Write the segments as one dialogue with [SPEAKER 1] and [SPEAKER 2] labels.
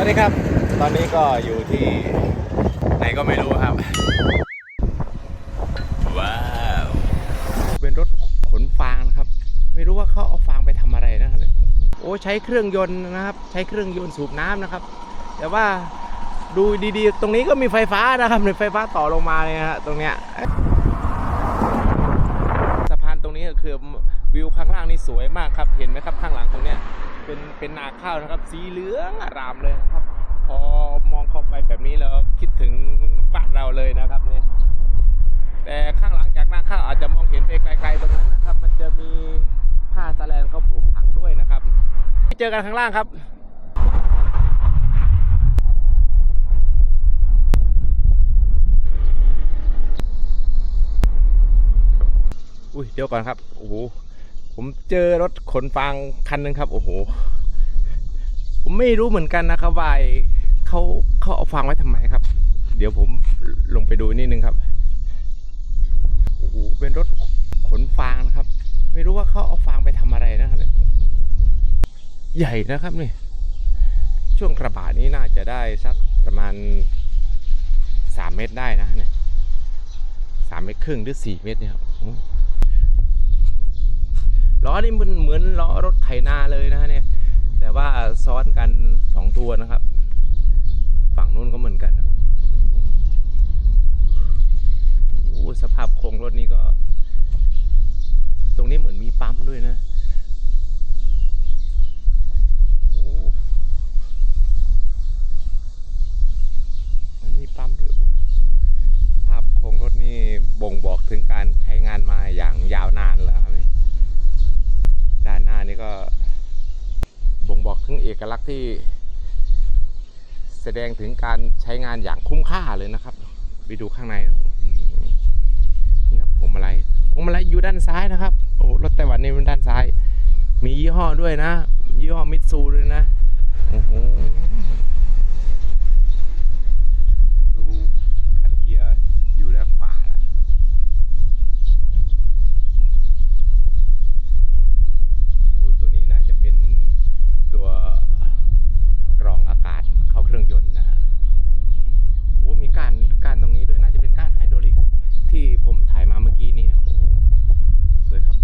[SPEAKER 1] วัสดีครับ ตอนนี้ก็อยู่ที่ไหนก็ไม่รู้ครับ ว้าว เป็นรถขนฟางนะครับ ไม่รู้ว่าเขาเอาฟางไปทำอะไรนะครับเนี่ยโอ้ใช้เครื่องยนต์นะครับ ใช้เครื่องยนต์สูบน้ำนะครับ แต่ว่าดูดีๆ ตรงนี้ก็มีไฟฟ้านะครับมีไฟฟ้าต่อลงมาเลยนะฮะตรงเนี้ยสะพานตรงนี้ก็คือวิวข้างล่างนี่สวยมากครับ เห็นไหมครับข้างหลังตรงเนี้ย เป็นเป็นนาข้าวนะครับ สีเหลืองอารามเลยนะครับ พอมองเข้าไปแบบนี้แล้วคิดถึงบ้านเราเลยนะครับเนี่ยแต่ข้างหลังจากนาข้าวอาจจะมองเห็นไปไกลๆตรงนั้นนะครับ มันจะมีผ้าสแลนเขาปลูกผักด้วยนะครับเจอกันข้างล่างครับอุ้ยเดี๋ยวก่อนครับ โอ้โห ผมเจอรถขนฟางคันหนึ่งครับ โอ้โห ผมไม่รู้เหมือนกันนะครับว่าเขาเขาเอาฟางไว้ทำไมครับ เดี๋ยวผมลงไปดูนิดนึงครับโอ้โหเป็นรถขนฟางนะครับ ไม่รู้ว่าเขาเอาฟางไปทำอะไรนะครับใหญ่นะครับนี่ ช่วงกระบะนี้น่าจะได้สักประมาณสามเมตรได้นะเนี่ยสามเมตรครึ่งหรือสี่เมตรเนี่ยครับ ล้อนี่มันเหมือนล้อรถไถนาเลยนะฮะเนี่ยแต่ว่าซ้อนกันสองตัวนะครับ ฝั่งนู้นก็เหมือนกันโอ้สภาพโครงรถนี่ก็ ตรงนี้เหมือนมีปั๊มด้วยนะโอ้เหมือนมีปั๊มด้วย สภาพโครงรถนี่บ่งบอกถึงการใช้งานมาอย่างยาวนานแล้วครับ ด้านหน้านี่ก็บ่งบอกถึงเอกลักษณ์ที่ แส ดงถึงการใช้งานอย่างคุ้มค่าเลยนะครับ ไปดูข้างในนี่ครับผมอะไรผมอะไรอยู่ด้านซ้ายนะครับ โอ้รถไต้หวันนี่เป็นด้านซ้าย มียี่ห้อด้วยนะ ยี่ห้อมิตซูด้วยนะโอ้โหดูคันเกียร์อยู่ด้านขวานะ โอ้ตัวนี้น่าจะเป็นตัวกรองอากาศเข้าเครื่องยนต์นะฮะโอ้มีการการตรงนี้ด้วยน่าจะเป็นการไฮดรอลิกที่ผมถ่ายมาเมื่อกี้นี่นะโอ้สวยครับ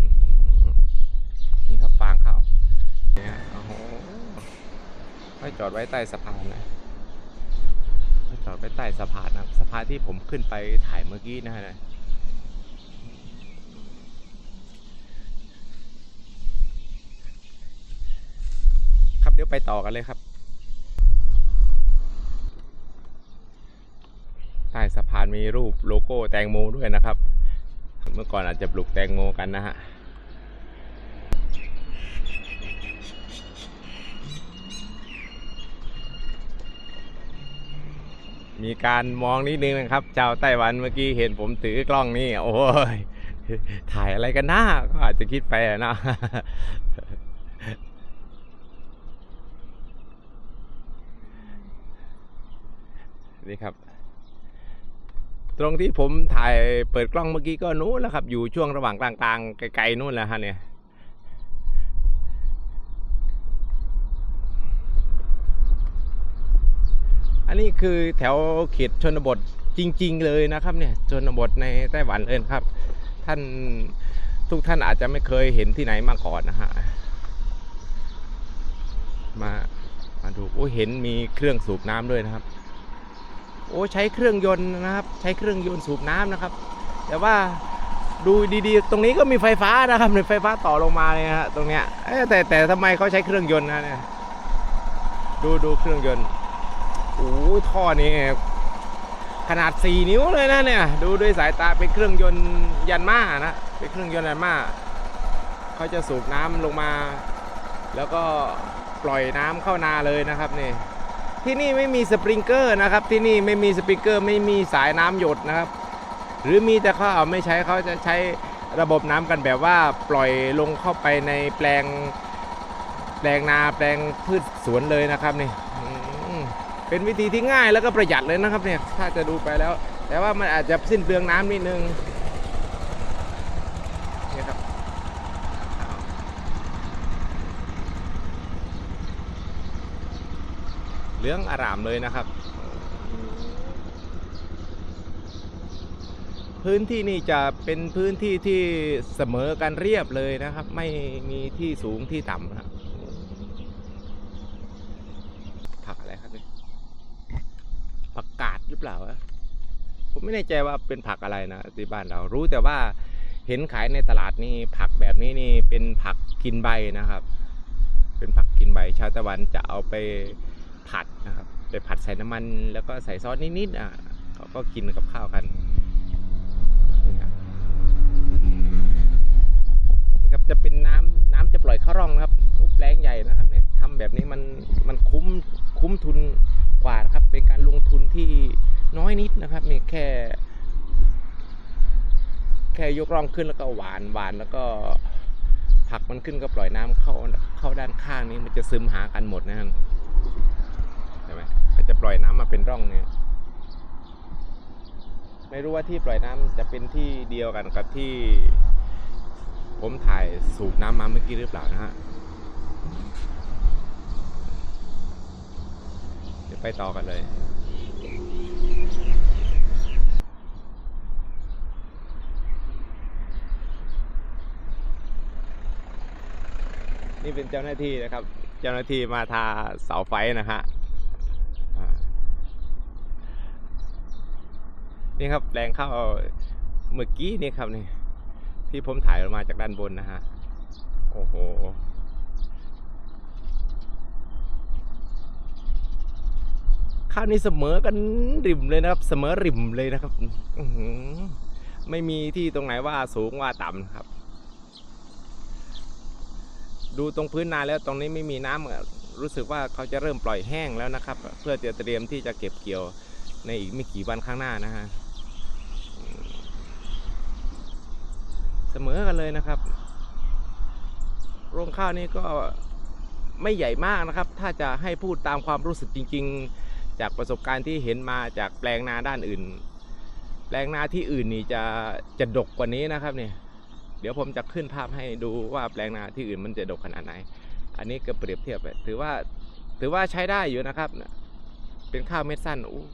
[SPEAKER 1] อื้อหือนี่ครับฟางเข้าเนี่ยโอ้โหให้จอ ดไว้ใต้สะพานนะจอดไว้ใต้สะพานนะสะพานที่ผมขึ้นไปถ่ายเมื่อกี้นะฮะครับเดี๋ยวไปต่อกันเลยครับ ใต้สะพานมีรูปโลโก้แตงโมด้วยนะครับ เมื่อก่อนอาจจะปลูกแตงโมกันนะฮะ มีการมองนิดนึงนะครับเจ้าไต้หวันเมื่อกี้เห็นผมถือกล้องนี่ โอ้ย ถ่ายอะไรกันหน้าก็อาจจะคิดไปนะนี่ครับ ตรงที่ผมถ่ายเปิดกล้องเมื่อกี้ก็นู้นแหล้วครับ อยู่ช่วงระหว่างกลางๆไกลๆนู้นแหละฮะเนี่ย อันนี้คือแถวเขตชนบทจริง ๆ เลยนะครับเนี่ยชนบทในไต้หวันเลยนครับ ท่านทุกท่านอาจจะไม่เคยเห็นที่ไหนมาก่อนนะฮะมามาดูโอ้เห็นมีเครื่องสูบน้ำด้วยนะครับ โอ้ใช้เครื่องยนต์นะครับ ใช้เครื่องยนต์สูบน้ำนะครับ แต่ว่าดูดีๆ ตรงนี้ก็มีไฟฟ้านะครับมีไฟฟ้าต่อลงมาเลยฮะตรงเนี้ยเอ๊แต่แต่ทำไมเขาใช้เครื่องยนต์นะเนี่ยดูดูเครื่องยนต์ โอ้ท่อนี้ขนาด 4 นิ้วเลยนะเนี่ย ดูด้วยสายตาเป็นเครื่องยนต์ยันมานะ เป็นเครื่องยนต์ยันมาเขาจะสูบน้ำลงมา แล้วก็ปล่อยน้ำเข้านาเลยนะครับนี่ ที่นี่ไม่มีสปริงเกอร์นะครับ ที่นี่ไม่มีสปริงเกอร์ไม่มีสายน้ำหยดนะครับ หรือมีแต่เขาเอาไม่ใช้เขาจะใช้ระบบน้ำกันแบบว่าปล่อยลงเข้าไปในแปลงแปลงนาแปลงพืชสวนเลยนะครับนี่ เป็นวิธีที่ง่ายแล้วก็ประหยัดเลยนะครับเนี่ยถ้าจะดูไปแล้ว แต่ว่ามันอาจจะสิ้นเปลืองน้ำนิดนึงนี่ครับเหลืองอารามเลยนะครับ พื้นที่นี่จะเป็นพื้นที่ที่เสมอกันเรียบเลยนะครับ ไม่มีที่สูงที่ต่ำนะครับผักอะไรครับเนี่ยผักกาดห รือเปล่าผมไม่แน่ใจว่าเป็นผักอะไรนะที่บ้านเรารู้แต่ว่าเห็นขายในตลาดนี่ผักแบบนี้นี่เป็นผักกินใบนะครับ เป็นผักกินใบชาวตะวันจะเอาไปผัดนะครับไปผัดใส่น้ำมันแล้วก็ใส่ซอสนิดๆอะเขาก็กินกับข้าวกันนี่ครับจะเป็นน้ำน้ำจะปล่อยเข้าร่องนะครับแปลงใหญ่นะครับเนี่ยทำแบบนี้มันมันคุ้มคุ้มทุน กว่านะครับ เป็นการลงทุนที่น้อยนิดนะครับ มีแค่ แค่ยกร่องขึ้นแล้วก็หวานหวานแล้วก็ผักมันขึ้นก็ปล่อยน้ำเข้าเข้าด้านข้างนี้มันจะซึมหากันหมดนะครับใช่ไหมก็จะปล่อยน้ำมาเป็นร่องเนี่ยไม่รู้ว่าที่ปล่อยน้ำจะเป็นที่เดียวกันกับที่ ผมถ่ายสูบน้ำมาเมื่อกี้หรือเปล่านะฮะ เดี๋ยวไปต่อกันเลยนี่เป็นเจ้าหน้าที่นะครับ เจ้าหน้าที่มาทาเสาไฟนะฮะนี่ครับแรงเข้าเมื่อกี้นี่ครับนี่ที่ผมถ่ายออกมาจากด้านบนนะฮะ โอ้โห ข้าวนี่เสมอกันริมเลยนะครับ เสมอริมเลยนะครับอไม่มีที่ตรงไหนว่าสูงว่าต่ำครับ ดูตรงพื้นนาแล้วตรงนี้ไม่มีน้ำรู้สึกว่าเขาจะเริ่มปล่อยแห้งแล้วนะครับ เพื่อจะเตรียมที่จะเก็บเกี่ยวในอีกไม่กี่วันข้างหน้านะฮะเสมอกันเลยนะครับ โรงข้าวนี้ก็ไม่ใหญ่มากนะครับ ถ้าจะให้พูดตามความรู้สึกจริง ๆ จากประสบการณ์ที่เห็นมาจากแปลงนาด้านอื่น แปลงนาที่อื่นนี่จะจะดกกว่านี้นะครับเนี่ยเดี๋ยวผมจะขึ้นภาพให้ดูว่าแปลงนาที่อื่นมันจะดกขนาดไหน อันนี้ก็เปรียบเทียบไปถือว่าถือว่าใช้ได้อยู่นะครับ เป็นข้าวเม็ดสั้นอู้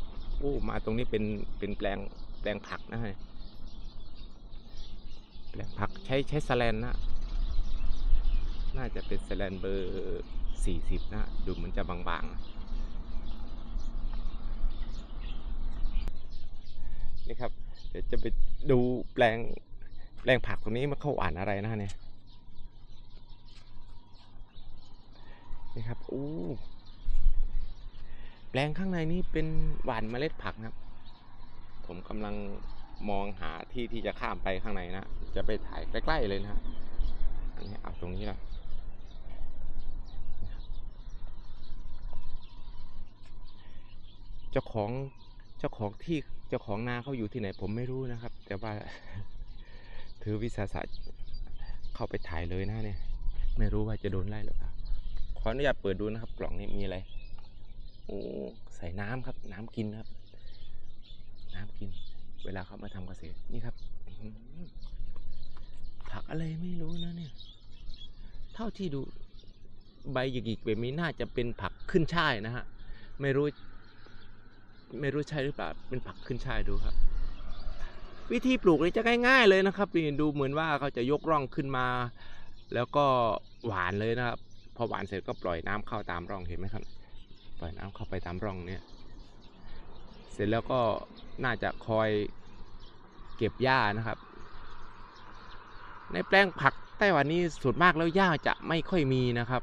[SPEAKER 1] อู้มาตรงนี้เป็นเป็นแปลงแปลงผักนะฮะแปลงผักใช้ใช้สแลนนะ น่าจะเป็นสแลนเบอร์สี่สิบนะ ดูเหมือนจะบางๆ นี่ครับ เดี๋ยวจะไปดูแปลงแปลงผักตรงนี้มันเข้าอ่านอะไรนะเนี่ยนี่ครับอู้แปลงข้างในนี้เป็นหว่านเมล็ดผักนะครับ ผมกำลังมองหาที่ที่จะข้ามไปข้างในนะ จะไปถ่ายใกล้ๆเลยนะฮะอันนี้เอาตรงนี้ละเจ้าของเจ้าของที่ เจ้าของนาเขาอยู่ที่ไหนผมไม่รู้นะครับ แต่ว่าถือวิสาสะเข้าไปถ่ายเลยนะเนี่ย ไม่รู้ว่าจะโดนไล่หรือเปล่าขออนุญาตเปิดดูนะครับ กล่องนี้มีอะไรโอ้ใส่น้ำครับ น้ำกินครับ น้ำกิน เวลาเขามาทำเกษตรนี่ครับผักอะไรไม่รู้นะเนี่ย เท่าที่ดูใบหยิกๆแบบนี้น่าจะเป็นผักขึ้นช่ายนะฮะ ไม่รู้ ไม่รู้ใช่หรือเปล่าเป็นผักขึ้นช่ายดูครับ วิธีปลูกนี่จะง่ายๆเลยนะครับนี่ดูเหมือนว่าเขาจะยกร่องขึ้นมา แล้วก็หวานเลยนะครับ พอหวานเสร็จก็ปล่อยน้ำเข้าตามร่องเห็นไหมครับ ปล่อยน้ำเข้าไปตามร่องเนี่ย เสร็จแล้วก็น่าจะคอยเก็บหญ้านะครับ ในแปลงผักไต้หวันนี้ส่วนมากแล้วหญ้าจะไม่ค่อยมีนะครับ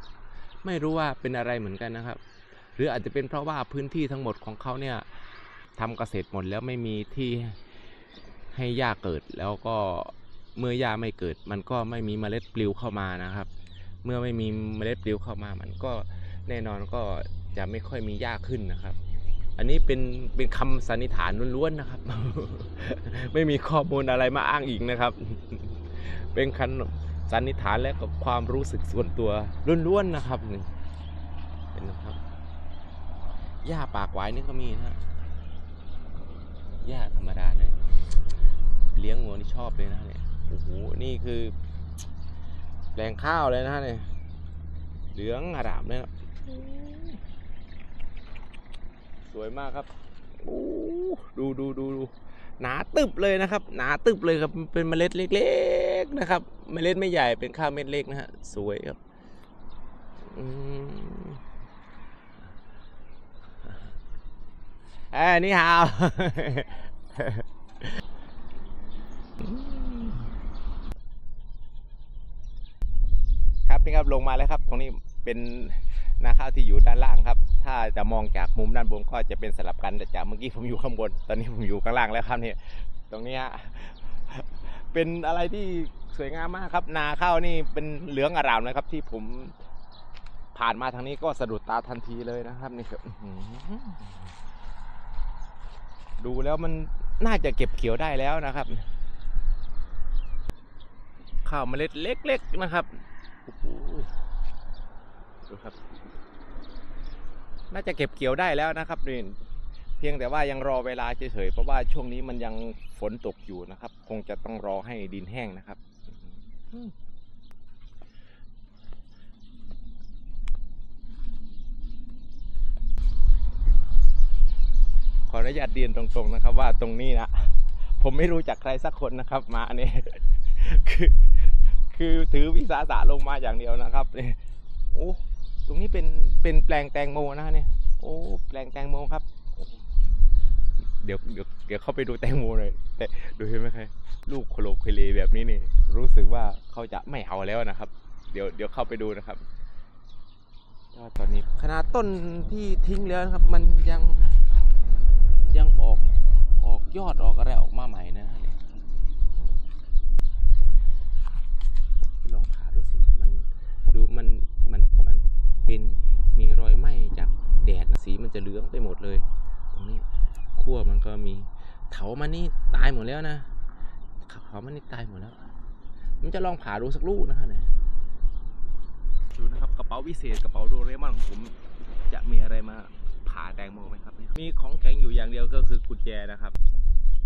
[SPEAKER 1] ไม่รู้ว่าเป็นอะไรเหมือนกันนะครับ หรืออาจจะเป็นเพราะว่าพื้นที่ทั้งหมดของเขาเนี่ยทำเกษตรหมดแล้วไม่มีที่ให้หญ้าเกิดแล้วก็เมื่อหญ้าไม่เกิด มันก็ไม่มีเมล็ดปลิวเข้ามานะครับ เมื่อไม่มีเมล็ดปลิวเข้ามา มันก็แน่นอนก็จะไม่ค่อยมีหญ้าขึ้นนะครับ อันนี้เป็นเป็นคำสันนิษฐานล้วนๆนะครับ ไม่มีข้อมูลอะไรมาอ้างอิงนะครับ เป็นคันสันนิษฐานและก็ความรู้สึกส่วนตัวล้วนๆนะครับนี่เห็นนะครับ หญ้าปากหวายนี่ก็มีนะฮะหญ้าธรรมดาเนี่ยเลี้ยงวัวนี่ชอบเลยนะเนี่ยโอ้โหนี่คือแปลงข้าวเลยนะฮะเนี่ยเหลืองอรามเลยนะสวยมากครับโอ้ดูดูดูดูหนาตึบเลยนะครับ หนาตึบเลยครับเป็นเมล็ดเล็กๆนะครับ เมล็ดไม่ใหญ่เป็นข้าวเม็ดเล็กนะฮะสวยครับ อืม เอ้ยนี่ฮาวครับนี่ครับลงมาแล้วครับ ตรงนี้เป็นนาข้าวที่อยู่ด้านล่างครับ ถ้าจะมองจากมุมด้านบนก็จะเป็นสลับกันแต่จากเมื่อกี้ผมอยู่ข้างบน ตอนนี้ผมอยู่ข้างล่างแล้วครับนี่ตรงนี้ฮะเป็นอะไรที่สวยงามมากครับ นาข้าวนี่เป็นเหลืองอร่ามนะครับ ที่ผมผ่านมาทางนี้ก็สะดุดตาทันทีเลยนะครับนี่ครับ ดูแล้วมันน่าจะเก็บเขียวได้แล้วนะครับ ข้าวเมล็ดเล็กๆนะครับดูครับ น่าจะเก็บเกี่ยวได้แล้วนะครับนี่เพียงแต่ว่ายังรอเวลาเฉยๆเพราะว่าช่วงนี้มันยังฝนตกอยู่นะครับ คงจะต้องรอให้ดินแห้งนะครับ อืมขออนุญาตเรียนตรงๆนะครับ ว่าตรงนี้นะผมไม่รู้จักใครสักคนนะครับ มาเนี่ยคือคือถือวิสาสะลงมาอย่างเดียวนะครับเนี่ยโอ้ตรงนี้เป็นเป็นแปลงแตงโมนะเนี่ย โอ้แปลงแตงโมครับ เดี๋ยวเดี๋ยวเดี๋ยวเข้าไปดูแตงโมหน่อยแต่ดูเห็นไหมครับลูกโคโลเคเลแบบนี้นี่ รู้สึกว่าเขาจะไม่เอาแล้วนะครับ เดี๋ยวเดี๋ยวเข้าไปดูนะครับตอนนี้ขนาดต้นที่ทิ้งแล้วนะครับ มันยัง ยังออกออกยอดออกอะไรออกมาใหม่นะเนี่ยลองผ่าดูสิมันดูมันมันมันเป็นมีรอยไหม้จากแดดสีมันจะเหลืองไปหมดเลย ตรงนี้ขั้วมันก็มีเถามันนี่ตายหมดแล้วนะเขามันนี่ตายหมดแล้ว มันจะลองผ่าดูสักลูกนะครับเนี่ยดูนะครับกระเป๋าวิเศษกระเป๋าโดเรมอนของผมจะมีอะไรมา ผาแตงโมไหมครับมีของแข็งอยู่อย่างเดียวก็คือกุญแจนะครับ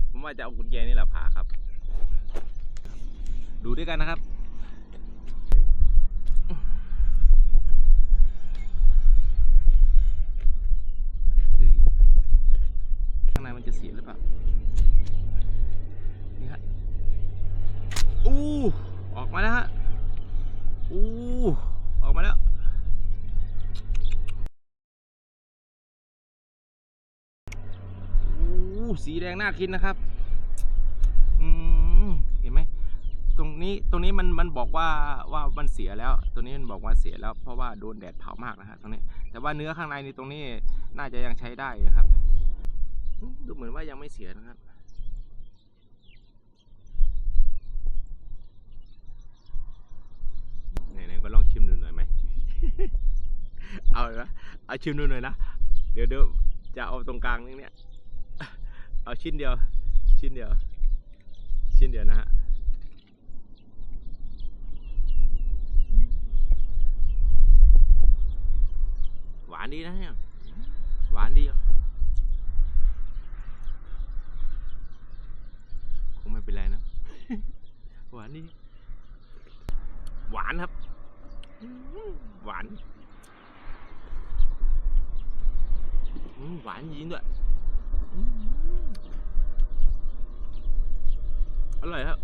[SPEAKER 1] ผมว่าจะเอากุญแจนี่แหละผ่าครับ ดูด้วยกันนะครับ แดงน่ากินนะครับ อืมเห็นไหมตรงนี้ตรงนี้มันมันบอกว่าว่ามันเสียแล้ว ตัวนี้มันบอกว่าเสียแล้ว เพราะว่าโดนแดดเผามากนะฮะตรงนี้ แต่ว่าเนื้อข้างในนี่ตรงนี้น่าจะยังใช้ได้นะครับดูเหมือนว่ายังไม่เสียนะครับไหนๆก็ลองชิมดูหน่อยไหม เอาเลยนะเอาชิมดูหน่อยนะ เดี๋ยวเดี๋ยวจะเอาตรงกลางนี่เนี่ย เอาชิ้นเดียว ชิ้นเดียว ชิ้นเดียวนะฮะหวานดีนะเนี่ยหวานดีคงไม่เป็นไรนะ หวานนี่หวานครับ หวานหวานจริงด้วยอื้อ อร่อยครับ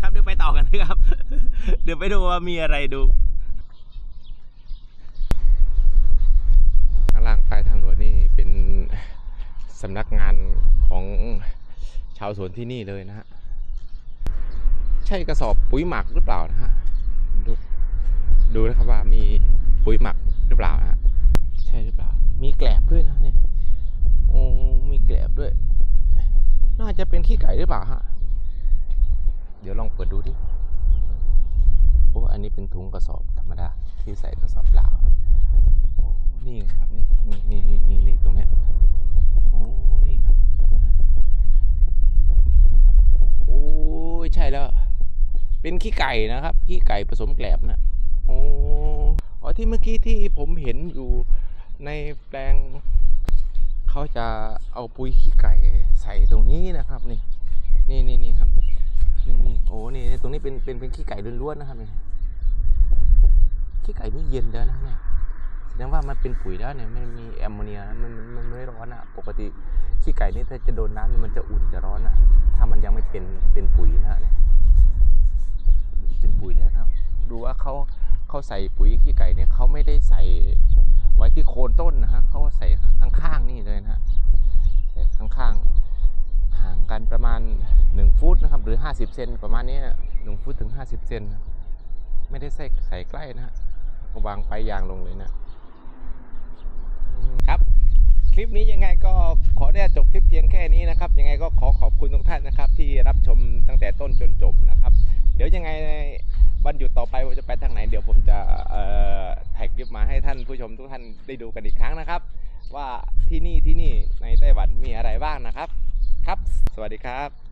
[SPEAKER 1] ครับเดี๋ยวไปต่อกันนะครับ เดี๋ยวไปดูว่ามีอะไรดู ข้างล่างปลายทางด่วนนี่เป็นสำนักงานของชาวสวนที่นี่เลยนะฮะ ใช่กระสอบปุ๋ยหมักหรือเปล่านะฮะ ดูดูนะครับว่ามีปุ๋ยหมักหรือเปล่านะใช่หรือเปล่า มีแกลบด้วยนะเนี่ยโอ้มีแกลบด้วย น่าจะเป็นขี้ไก่หรือเปล่าฮะ เดี๋ยวลองเปิดดูดิโอ้อันนี้เป็นถุงกระสอบธรรมดา ที่ใส่กระสอบเปล่าโอ้นี่ครับนี่นี่นี่นี่นี่นี่ตรงเนี้ยโอ้นี่ครับนี่ครับโอ้ยใช่แล้ว เป็นขี้ไก่นะครับ ขี้ไก่ผสมแกลบนะโอ้อ๋อที่เมื่อกี้ที่ผมเห็นอยู่ในแปลง เขาจะเอาปุ๋ยขี้ไก่ใส่ตรงนี้นะครับนี่นี่นี่นี่ครับนี่นี่โอ้นี่ตรงนี้เป็นเป็นเป็นขี้ไก่ล้วนๆนะครับนี่ขี้ไก่นี่เย็นแล้วนะเนี่ยแสียังว่ามันเป็นปุ๋ยแล้วเนี่ยมันมีแอมโมเนียมันมันมันไม่ร้อนอะ ปกติขี้ไก่นี่ถ้าจะโดนน้ำมันจะอุ่นจะร้อนอะ ถ้ามันยังไม่เป็นเป็นปุ๋ยนะเนี่ยเป็นปุ๋ยแล้วนะครับ ดูว่าเขาเขาใส่ปุ๋ยขี้ไก่เนี่ยเขาไม่ได้ใส่ ไว้ที่โคนต้นนะฮะเขาใส่ข้างๆนี่เลยนะฮะใส่ข้างๆห่างกันประมาณ 1 ฟุตนะครับ หรือ 50 เซนประมาณนี้หนึ่งฟุตถึง 50 เซนไม่ได้ใส่ใส่ใกล้นะฮะก็วางไปยางลงเลยนะครับคลิปนี้ยังไงก็ขอได้จบคลิปเพียงแค่นี้นะครับ ยังไงก็ขอขอบคุณทุกท่านนะครับ ที่รับชมตั้งแต่ต้นจนจบนะครับ เดี๋ยวยังไง วันหยุดต่อไปว่าจะไปทางไหน เดี๋ยวผมจะแท็กคลิปมาให้ท่านผู้ชมทุกท่านได้ดูกันอีกครั้งนะครับ ว่าที่นี่ที่นี่ในไต้หวันมีอะไรบ้างนะครับ ครับ สวัสดีครับ